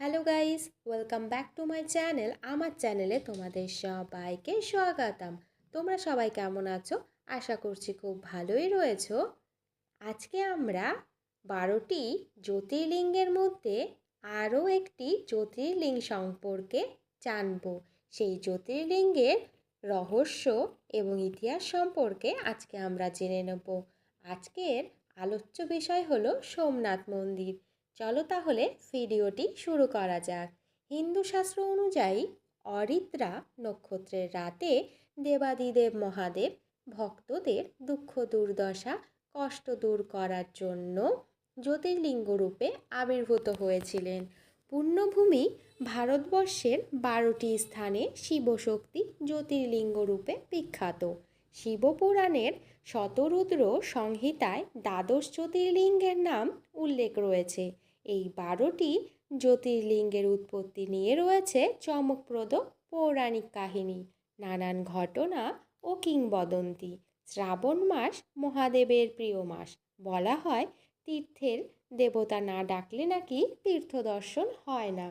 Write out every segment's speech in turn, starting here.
Hello guys welcome back to my channel আমার চ্যানেলে তোমাদের সবাইকে স্বাগতম। তোমরা সবাই কেমন আছো? আশা করছি খুব ভালোই রয়েছো। আজকে আমরা বারোটি জ্যোতির্লিঙ্গের মধ্যে আরও একটি জ্যোতির্লিঙ্গ সম্পর্কে জানব। সেই জ্যোতির্লিঙ্গের রহস্য এবং ইতিহাস সম্পর্কে আজকে আমরা জেনে নেব। আজকের আলোচ্য বিষয় হলো সোমনাথ মন্দির। চলো তাহলে ভিডিওটি শুরু করা যাক। হিন্দু শাস্ত্র অনুযায়ী অরিত্রা নক্ষত্রের রাতে দেবাদিদেব মহাদেব ভক্তদের দুঃখ দুর্দশা, কষ্ট দূর করার জন্য জ্যোতির্লিঙ্গ রূপে আবির্ভূত হয়েছিলেন। পুণ্যভূমি ভারতবর্ষের বারোটি স্থানে শিবশক্তি জ্যোতির্লিঙ্গ রূপে বিখ্যাত। শিবপুরাণের শতরুদ্র সংহিতায় দ্বাদশ জ্যোতির্লিঙ্গের নাম উল্লেখ রয়েছে। এই বারোটি জ্যোতির্লিঙ্গের উৎপত্তি নিয়ে রয়েছে চমকপ্রদ পৌরাণিক কাহিনী, নানান ঘটনা ও কিংবদন্তি। শ্রাবণ মাস মহাদেবের প্রিয় মাস। বলা হয় তীর্থের দেবতা না ডাকলে নাকি তীর্থ দর্শন হয় না।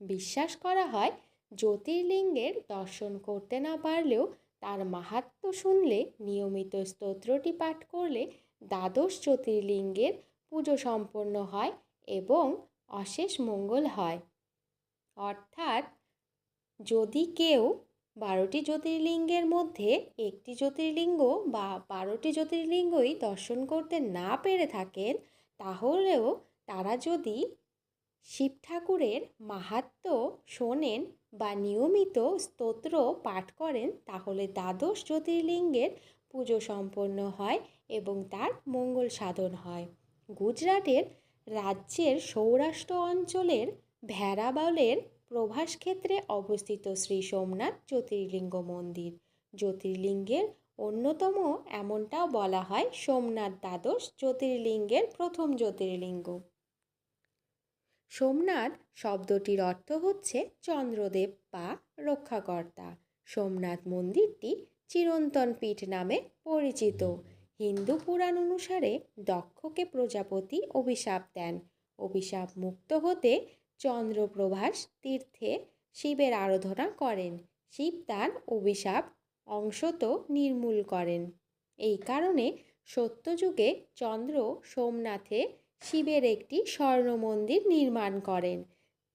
বিশ্বাস করা হয় জ্যোতির্লিঙ্গের দর্শন করতে না পারলেও তার মাহাত্ম শুনলে, নিয়মিত স্তোত্রটি পাঠ করলে দ্বাদশ জ্যোতির্লিঙ্গের পুজো সম্পন্ন হয় এবং অশেষ মঙ্গল হয়। অর্থাৎ যদি কেউ বারোটি জ্যোতির্লিঙ্গের মধ্যে একটি জ্যোতির্লিঙ্গ বা বারোটি জ্যোতির্লিঙ্গই দর্শন করতে না পেরে থাকেন, তাহলেও তারা যদি শিব ঠাকুরের মাহাত্ম শোনেন বা নিয়মিত স্তোত্র পাঠ করেন, তাহলে দ্বাদশ জ্যোতির্লিঙ্গের পুজো সম্পন্ন হয় এবং তার মঙ্গল সাধন হয়। গুজরাটের রাজ্যের সৌরাষ্ট্র অঞ্চলের ভেড়াবালের প্রভাস ক্ষেত্রে অবস্থিত শ্রী সোমনাথ জ্যোতির্লিঙ্গ মন্দির। জ্যোতির্লিঙ্গের অন্যতম এমনটাও বলা হয় সোমনাথ দ্বাদশ জ্যোতির্লিঙ্গের প্রথম জ্যোতির্লিঙ্গ। সোমনাথ শব্দটির অর্থ হচ্ছে চন্দ্রদেব বা রক্ষাকর্তা। সোমনাথ মন্দিরটি চিরন্তন পীঠ নামে পরিচিত। হিন্দু পুরাণ অনুসারে দক্ষকে প্রজাপতি অভিশাপ দেন। অভিশাপ মুক্ত হতে চন্দ্রপ্রভাস তীর্থে শিবের আরাধনা করেন। শিব তার অভিশাপ অংশত নির্মূল করেন। এই কারণে সত্যযুগে চন্দ্র সোমনাথে শিবের একটি স্বর্ণ মন্দির নির্মাণ করেন।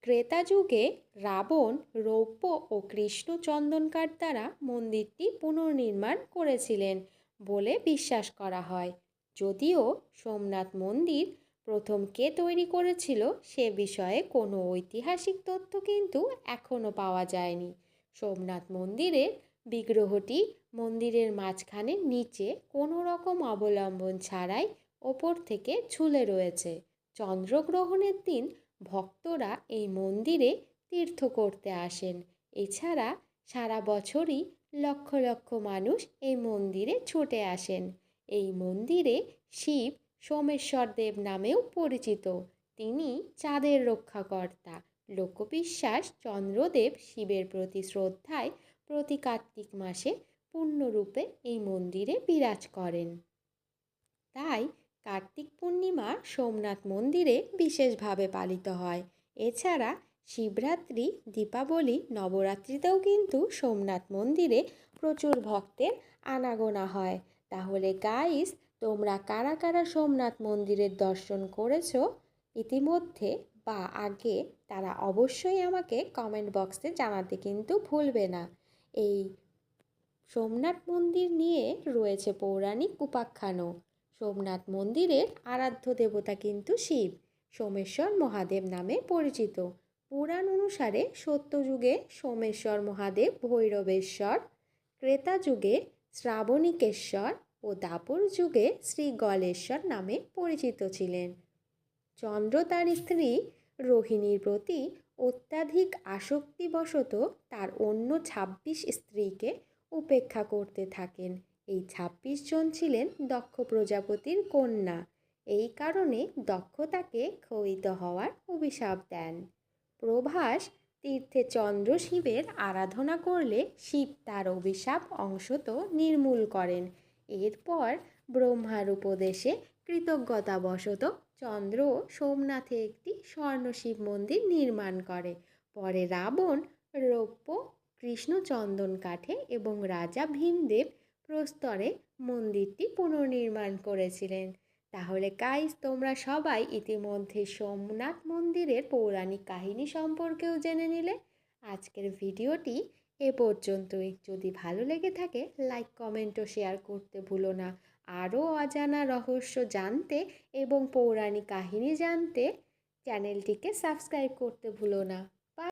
ক্রেতা যুগে রাবণ, রৌপ্য ও কৃষ্ণ চন্দনকার দ্বারা মন্দিরটি পুনর্নির্মাণ করেছিলেন। বলে বিশ্বাস করা হয়। যদিও সোমনাথ মন্দির প্রথম কে তৈরি করেছিল সে বিষয়ে কোনো ঐতিহাসিক তথ্য কিন্তু এখনও পাওয়া যায়নি। সোমনাথ মন্দিরের বিগ্রহটি মন্দিরের মাঝখানে নিচে কোনো রকম অবলম্বন ছাড়াই ওপর থেকে ঝুলে রয়েছে। চন্দ্রগ্রহণের দিন ভক্তরা এই মন্দিরে তীর্থ করতে আসেন। এছাড়া সারা বছরই লক্ষ লক্ষ মানুষ এই মন্দিরে ছুটে আসেন। এই মন্দিরে শিব সোমেশ্বর দেব নামেও পরিচিত। তিনি চাঁদের রক্ষাকর্তা। লোকবিশ্বাস চন্দ্রদেব শিবের প্রতি শ্রদ্ধায় প্রতি কার্তিক মাসে পূর্ণরূপে এই মন্দিরে বিরাজ করেন। তাই কার্তিক পূর্ণিমা সোমনাথ মন্দিরে বিশেষভাবে পালিত হয়। এছাড়া শিবরাত্রি, দীপাবলি, নবরাত্রিতেও কিন্তু সোমনাথ মন্দিরে প্রচুর ভক্তের আনাগোনা হয়। তাহলে গাইস তোমরা কারা কারা সোমনাথ মন্দিরের দর্শন করেছ ইতিমধ্যে বা আগে, তারা অবশ্যই আমাকে কমেন্ট বক্সে জানাতে কিন্তু ভুলবে না। এই সোমনাথ মন্দির নিয়ে রয়েছে পৌরাণিক উপাখ্যানও। সোমনাথ মন্দিরের আরাধ্য দেবতা কিন্তু শিব, সোমেশ্বর মহাদেব নামে পরিচিত। পুরাণ অনুসারে সত্যযুগে সোমেশ্বর মহাদেব, ভৈরবেশ্বর ক্রেতা যুগে শ্রাবণিকেশ্বর ও দাপর যুগে শ্রী গলেশ্বর নামে পরিচিত ছিলেন। চন্দ্র তার স্ত্রী রোহিণীর প্রতি অত্যাধিক আসক্তিবশত তার অন্য ছাব্বিশ স্ত্রীকে উপেক্ষা করতে থাকেন। এই ছাব্বিশ জন ছিলেন দক্ষ প্রজাপতির কন্যা। এই কারণে দক্ষতাকে ক্ষয়িত হওয়ার অভিশাপ দেন। প্রভাস তীর্থে চন্দ্র শিবের আরাধনা করলে শিব তার অভিশাপ অংশত নির্মূল করেন। এরপর ব্রহ্মার উপদেশে কৃতজ্ঞতাবশত চন্দ্র সোমনাথে একটি স্বর্ণ শিব মন্দির নির্মাণ করে। পরে রাবণ, রৌপ্য, কৃষ্ণচন্দন কাঠে এবং রাজা ভীমদেব প্রস্তরে মন্দিরটি পুনর্নির্মাণ করেছিলেন। তাহলে গাইস তোমরা সবাই ইতিমধ্যে সোমনাথ মন্দিরের পৌরাণিক কাহিনী সম্পর্কেও জেনে নিলে। আজকের ভিডিওটি এ পর্যন্তই। যদি ভালো লেগে থাকে লাইক কমেন্ট ও শেয়ার করতে ভুলো না। আরও অজানা রহস্য জানতে এবং পৌরাণিক কাহিনী জানতে চ্যানেলটিকে সাবস্ক্রাইব করতে ভুলো না।